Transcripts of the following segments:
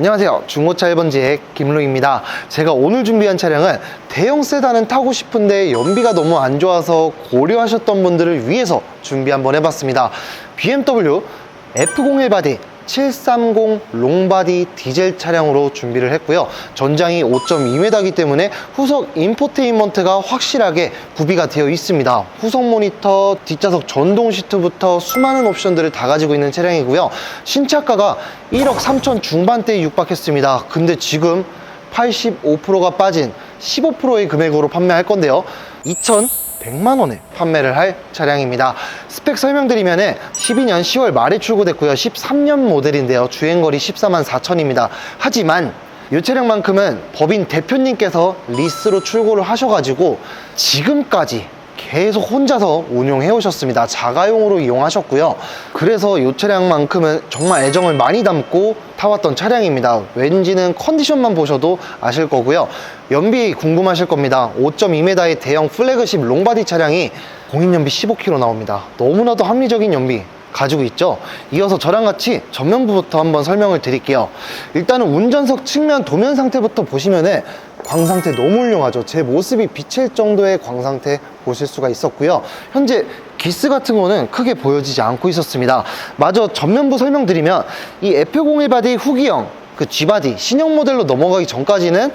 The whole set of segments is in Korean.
안녕하세요. 중고차 1번지의 김루입니다. 제가 오늘 준비한 차량은 대형 세단은 타고 싶은데 연비가 너무 안 좋아서 고려하셨던 분들을 위해서 준비 한번 해봤습니다. BMW F01 바디 730 롱바디 디젤 차량으로 준비를 했고요. 전장이 5.2m이기 때문에 후석 인포테인먼트가 확실하게 구비가 되어 있습니다. 후석 모니터, 뒷좌석 전동 시트부터 수많은 옵션들을 다 가지고 있는 차량이고요. 신차가가 1억 3천 중반대에 육박했습니다. 근데 지금 85%가 빠진 15%의 금액으로 판매할 건데요. 2,100만 원에 판매를 할 차량입니다. 스펙 설명드리면 12년 10월 말에 출고됐고요. 13년 모델인데요. 주행거리 14만 4천입니다. 하지만 이 차량만큼은 법인 대표님께서 리스로 출고를 하셔가지고 지금까지 계속 혼자서 운용해 오셨습니다. 자가용으로 이용하셨고요. 그래서 이 차량만큼은 정말 애정을 많이 담고 타왔던 차량입니다. 왠지는 컨디션만 보셔도 아실 거고요. 연비 궁금하실 겁니다. 5.2m의 대형 플래그십 롱바디 차량이 공인연비 15km 나옵니다. 너무나도 합리적인 연비 가지고 있죠. 이어서 저랑 같이 전면부부터 한번 설명을 드릴게요. 일단은 운전석 측면 도면 상태부터 보시면은 광 상태 너무 훌륭하죠. 제 모습이 비칠 정도의 광 상태 보실 수가 있었고요. 현재 기스 같은 거는 크게 보여지지 않고 있었습니다. 마저 전면부 설명드리면 이 F01 바디 후기형 그 G바디 신형 모델로 넘어가기 전까지는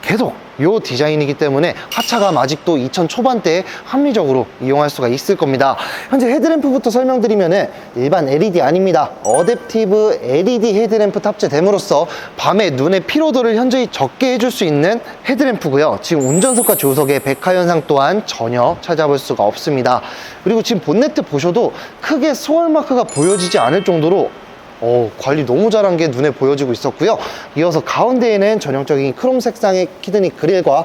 계속 요 디자인이기 때문에 하차감 아직도 2000 초반대에 합리적으로 이용할 수가 있을 겁니다. 현재 헤드램프부터 설명드리면 일반 LED 아닙니다. 어댑티브 LED 헤드램프 탑재됨으로써 밤에 눈의 피로도를 현저히 적게 해줄 수 있는 헤드램프고요. 지금 운전석과 조석의 백화 현상 또한 전혀 찾아볼 수가 없습니다. 그리고 지금 본네트 보셔도 크게 소월 마크가 보여지지 않을 정도로 어, 관리 너무 잘한 게 눈에 보여지고 있었고요. 이어서 가운데에는 전형적인 크롬 색상의 키드니 그릴과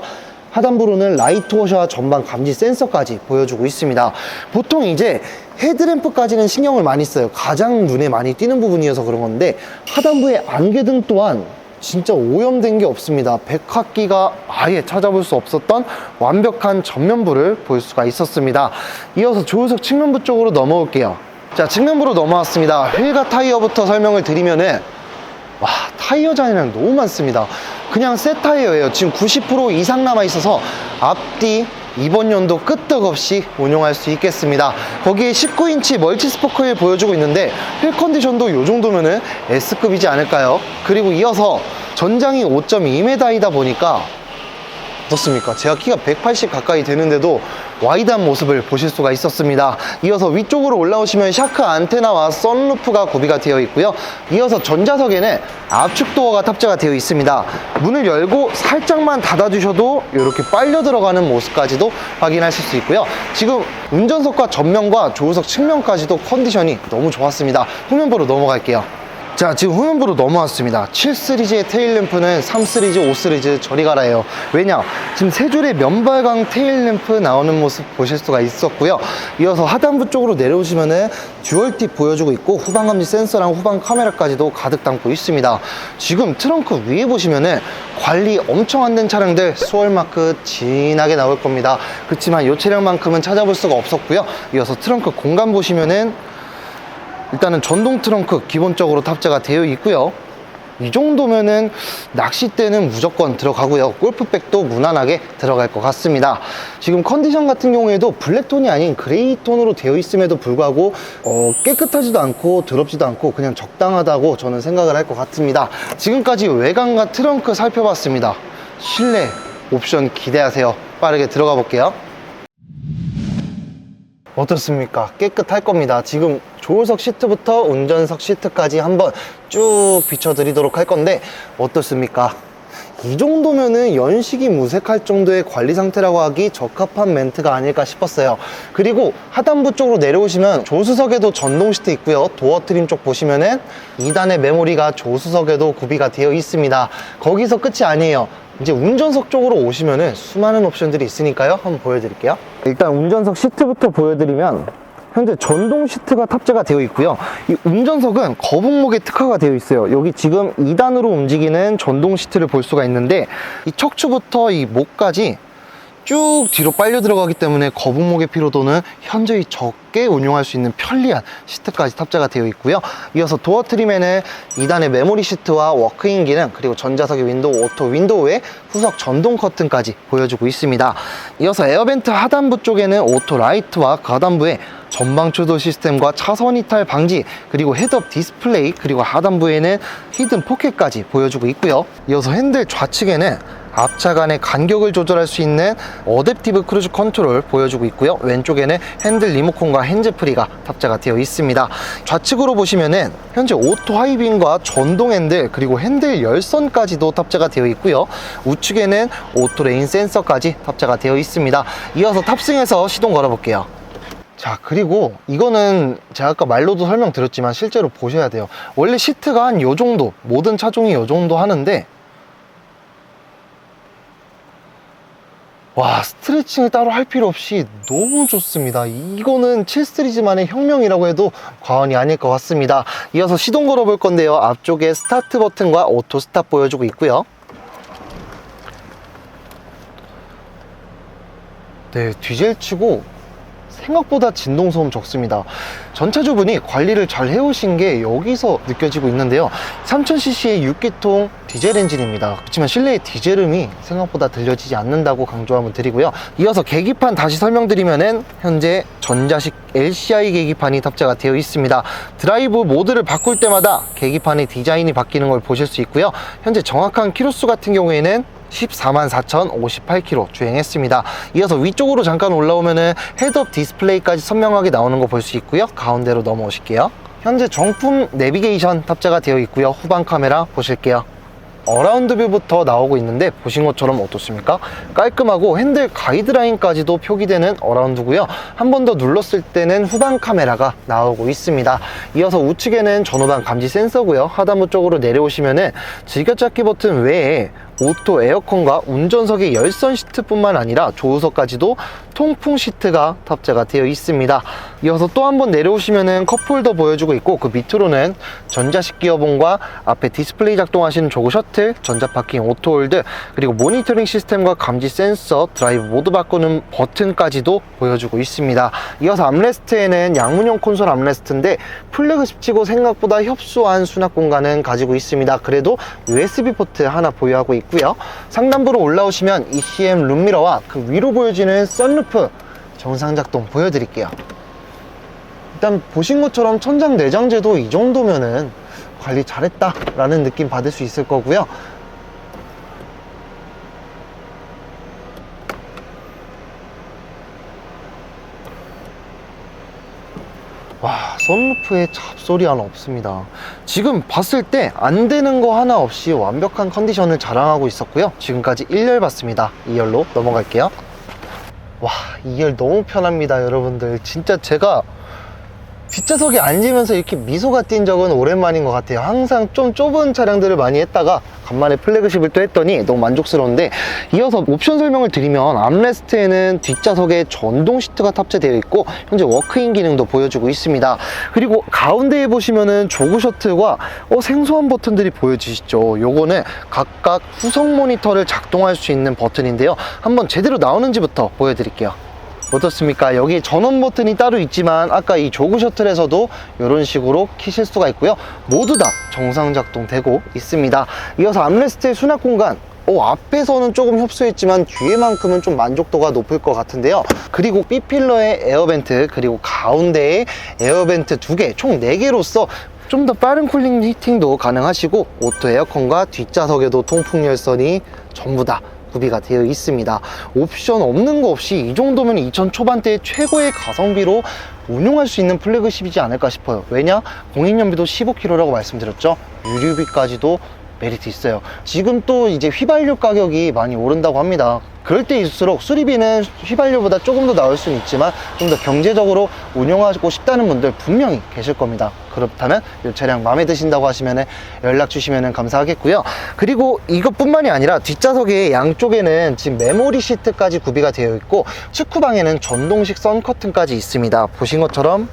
하단부로는 라이트 워셔와 전방 감지 센서까지 보여주고 있습니다. 보통 이제 헤드램프까지는 신경을 많이 써요. 가장 눈에 많이 띄는 부분이어서 그런 건데 하단부의 안개등 또한 진짜 오염된 게 없습니다. 백화기가 아예 찾아볼 수 없었던 완벽한 전면부를 볼 수가 있었습니다. 이어서 조수석 측면부 쪽으로 넘어올게요. 자, 측면부로 넘어왔습니다. 휠과 타이어부터 설명을 드리면은 와, 타이어 잔이랑 너무 많습니다. 그냥 새 타이어예요. 지금 90% 이상 남아 있어서 앞뒤 이번 연도 끄떡없이 운용할 수 있겠습니다. 거기에 19인치 멀티 스포크를 보여주고 있는데 휠 컨디션도 이 정도면은 S급이지 않을까요? 그리고 이어서 전장이 5.2m이다 보니까 어떻습니까? 제가 키가 180 가까이 되는데도 와이드한 모습을 보실 수가 있었습니다. 이어서 위쪽으로 올라오시면 샤크 안테나와 썬루프가 구비가 되어 있고요. 이어서 전자석에는 압축 도어가 탑재가 되어 있습니다. 문을 열고 살짝만 닫아주셔도 이렇게 빨려 들어가는 모습까지도 확인하실 수 있고요. 지금 운전석과 전면과 조수석 측면까지도 컨디션이 너무 좋았습니다. 후면부로 넘어갈게요. 자 지금 후면부로 넘어왔습니다. 7 시리즈의 테일램프는 3 시리즈, 5 시리즈 저리 가라예요. 왜냐? 지금 세 줄의 면발광 테일램프 나오는 모습 보실 수가 있었고요. 이어서 하단부 쪽으로 내려오시면은 듀얼팁 보여주고 있고 후방 감지 센서랑 후방 카메라까지도 가득 담고 있습니다. 지금 트렁크 위에 보시면은 관리 엄청 안 된 차량들 수월마크 진하게 나올 겁니다. 그렇지만 이 차량만큼은 찾아볼 수가 없었고요. 이어서 트렁크 공간 보시면은 일단은 전동 트렁크 기본적으로 탑재가 되어 있고요. 이 정도면은 낚싯대는 무조건 들어가고요. 골프백도 무난하게 들어갈 것 같습니다. 지금 컨디션 같은 경우에도 블랙톤이 아닌 그레이 톤으로 되어 있음에도 불구하고 어, 깨끗하지도 않고 더럽지도 않고 그냥 적당하다고 저는 생각을 할 것 같습니다. 지금까지 외관과 트렁크 살펴봤습니다. 실내 옵션 기대하세요. 빠르게 들어가 볼게요. 어떻습니까? 깨끗할 겁니다. 지금 조수석 시트부터 운전석 시트까지 한번 쭉 비춰드리도록 할 건데 어떻습니까? 이 정도면은 연식이 무색할 정도의 관리 상태라고 하기 적합한 멘트가 아닐까 싶었어요. 그리고 하단부 쪽으로 내려오시면 조수석에도 전동 시트 있고요. 도어 트림 쪽 보시면은 2단의 메모리가 조수석에도 구비가 되어 있습니다. 거기서 끝이 아니에요. 이제 운전석 쪽으로 오시면은 수많은 옵션들이 있으니까요. 한번 보여드릴게요. 일단 운전석 시트부터 보여드리면 현재 전동 시트가 탑재가 되어 있고요. 이 운전석은 거북목에 특화가 되어 있어요. 여기 지금 2단으로 움직이는 전동 시트를 볼 수가 있는데 이 척추부터 이 목까지 쭉 뒤로 빨려 들어가기 때문에 거북목의 피로도는 현저히 적게 운용할 수 있는 편리한 시트까지 탑재가 되어 있고요. 이어서 도어 트림에는 2단의 메모리 시트와 워크인 기능 그리고 전자석의 윈도우 오토 윈도우에 후석 전동 커튼까지 보여주고 있습니다. 이어서 에어벤트 하단부 쪽에는 오토 라이트와 가단부에 전방 추도 시스템과 차선 이탈 방지 그리고 헤드업 디스플레이 그리고 하단부에는 히든 포켓까지 보여주고 있고요. 이어서 핸들 좌측에는 앞차 간의 간격을 조절할 수 있는 어댑티브 크루즈 컨트롤 보여주고 있고요. 왼쪽에는 핸들 리모컨과 핸즈프리가 탑재가 되어 있습니다. 좌측으로 보시면은 현재 오토 하이빔과 전동 핸들 그리고 핸들 열선까지도 탑재가 되어 있고요. 우측에는 오토 레인 센서까지 탑재가 되어 있습니다. 이어서 탑승해서 시동 걸어볼게요. 자 그리고 이거는 제가 아까 말로도 설명드렸지만 실제로 보셔야 돼요 원래 시트가 한 요 정도 모든 차종이 요 정도 하는데 와 스트레칭을 따로 할 필요 없이 너무 좋습니다. 이거는 7시리즈만의 혁명이라고 해도 과언이 아닐 것 같습니다. 이어서 시동 걸어 볼 건데요. 앞쪽에 스타트 버튼과 오토 스탑 보여주고 있고요. 네 디젤 치고 생각보다 진동 소음 적습니다. 전차주분이 관리를 잘 해오신 게 여기서 느껴지고 있는데요. 3000cc의 6기통 디젤 엔진입니다. 그렇지만 실내의 디젤음이 생각보다 들려지지 않는다고 강조 한번 드리고요. 이어서 계기판 다시 설명드리면은 현재 전자식 LCI 계기판이 탑재가 되어 있습니다. 드라이브 모드를 바꿀 때마다 계기판의 디자인이 바뀌는 걸 보실 수 있고요. 현재 정확한 키로수 같은 경우에는 14만 4,058km 주행했습니다. 이어서 위쪽으로 잠깐 올라오면은 헤드업 디스플레이까지 선명하게 나오는 거 볼 수 있고요. 가운데로 넘어오실게요. 현재 정품 내비게이션 탑재가 되어 있고요. 후방 카메라 보실게요. 어라운드 뷰부터 나오고 있는데 보신 것처럼 어떻습니까? 깔끔하고 핸들 가이드라인까지도 표기되는 어라운드고요. 한 번 더 눌렀을 때는 후방 카메라가 나오고 있습니다. 이어서 우측에는 전후방 감지 센서고요. 하단부 쪽으로 내려오시면은 즐겨찾기 버튼 외에 오토 에어컨과 운전석의 열선 시트뿐만 아니라 조수석까지도 통풍 시트가 탑재가 되어 있습니다. 이어서 또 한 번 내려오시면은 컵홀더 보여주고 있고 그 밑으로는 전자식 기어봉과 앞에 디스플레이 작동하시는 조그 셔틀, 전자 파킹 오토홀드 그리고 모니터링 시스템과 감지 센서, 드라이브 모드 바꾸는 버튼까지도 보여주고 있습니다. 이어서 암레스트에는 양문형 콘솔 암레스트인데 플래그십 치고 생각보다 협소한 수납 공간은 가지고 있습니다. 그래도 USB 포트 하나 보유하고 있고 요. 상단부로 올라오시면 ECM 룸미러와 그 위로 보여지는 썬루프 정상 작동 보여드릴게요. 일단 보신 것처럼 천장 내장재도 이 정도면은 관리 잘했다 라는 느낌 받을 수 있을 거고요. 와, 썬루프에 잡소리 하나 없습니다. 지금 봤을 때 안 되는 거 하나 없이 완벽한 컨디션을 자랑하고 있었고요. 지금까지 1열 봤습니다. 2열로 넘어갈게요. 와, 2열 너무 편합니다, 여러분들. 진짜 제가 뒷좌석에 앉으면서 이렇게 미소가 띈 적은 오랜만인 것 같아요. 항상 좀 좁은 차량들을 많이 했다가 간만에 플래그십을 또 했더니 너무 만족스러운데 이어서 옵션 설명을 드리면 암레스트에는 뒷좌석에 전동 시트가 탑재되어 있고 현재 워크인 기능도 보여주고 있습니다. 그리고 가운데에 보시면은 조그 셔틀과 어, 생소한 버튼들이 보여지시죠. 요거는 각각 후속 모니터를 작동할 수 있는 버튼인데요. 한번 제대로 나오는지부터 보여드릴게요. 어떻습니까? 여기 전원 버튼이 따로 있지만 아까 이 조그 셔틀에서도 이런 식으로 키실 수가 있고요. 모두 다 정상 작동되고 있습니다. 이어서 암레스트의 수납 공간 어, 앞에서는 조금 협소했지만 뒤에만큼은 좀 만족도가 높을 것 같은데요. 그리고 B필러의 에어벤트 그리고 가운데에 에어벤트 두 개, 총 네개로서 좀 더 빠른 쿨링 히팅도 가능하시고 오토 에어컨과 뒷좌석에도 통풍 열선이 전부 다 구비가 되어 있습니다. 옵션 없는 거 없이 이 정도면 2000 초반대의 최고의 가성비로 운용할 수 있는 플래그십이지 않을까 싶어요. 왜냐? 공인연비도 15km라고 말씀드렸죠. 유류비까지도 메리트 있어요. 지금 또 이제 휘발유 가격이 많이 오른다고 합니다. 그럴 때일수록 수리비는 휘발유보다 조금 더 나올 수는 있지만 좀 더 경제적으로 운용하고 싶다는 분들 분명히 계실 겁니다. 그렇다면 이 차량 마음에 드신다고 하시면 연락 주시면 감사하겠고요. 그리고 이것뿐만이 아니라 뒷좌석의 양쪽에는 지금 메모리 시트까지 구비가 되어 있고 측후방에는 전동식 선 커튼까지 있습니다. 보신 것처럼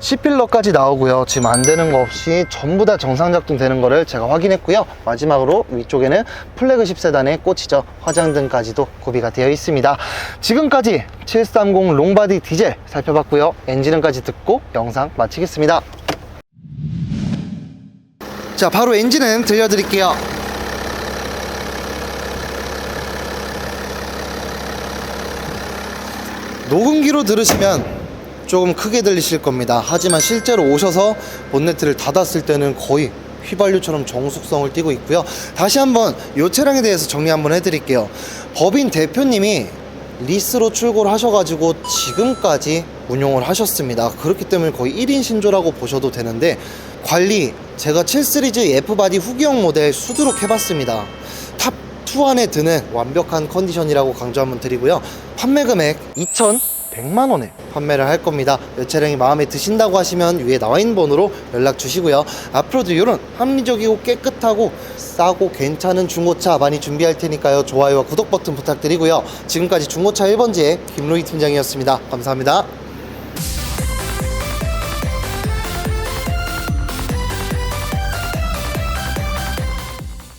C필러까지 나오고요. 지금 안 되는 거 없이 전부 다 정상 작동되는 거를 제가 확인했고요. 마지막으로 위쪽에는 플래그십 세단의 꽃이죠. 화장등까지도 구비가 되어 있습니다. 지금까지 730 롱바디 디젤 살펴봤고요. 엔진음까지 듣고 영상 마치겠습니다. 자, 바로 엔진은 들려드릴게요. 녹음기로 들으시면 조금 크게 들리실 겁니다. 하지만 실제로 오셔서 본네트를 닫았을 때는 거의 휘발유처럼 정숙성을 띠고 있고요. 다시 한번 이 차량에 대해서 정리 한번 해드릴게요. 법인 대표님이 리스로 출고를 하셔가지고 지금까지 운용을 하셨습니다. 그렇기 때문에 거의 1인 신조라고 보셔도 되는데 관리 제가 7시리즈 F바디 후기형 모델 수두룩 해봤습니다. 탑2 안에 드는 완벽한 컨디션이라고 강조 한번 드리고요. 판매 금액 2,100만 원에 판매를 할 겁니다. 이 차량이 마음에 드신다고 하시면 위에 나와 있는 번호로 연락 주시고요. 앞으로도 이런 합리적이고 깨끗하고 싸고 괜찮은 중고차 많이 준비할 테니까요. 좋아요와 구독 버튼 부탁드리고요. 지금까지 중고차 1번지의 김로희 팀장이었습니다. 감사합니다.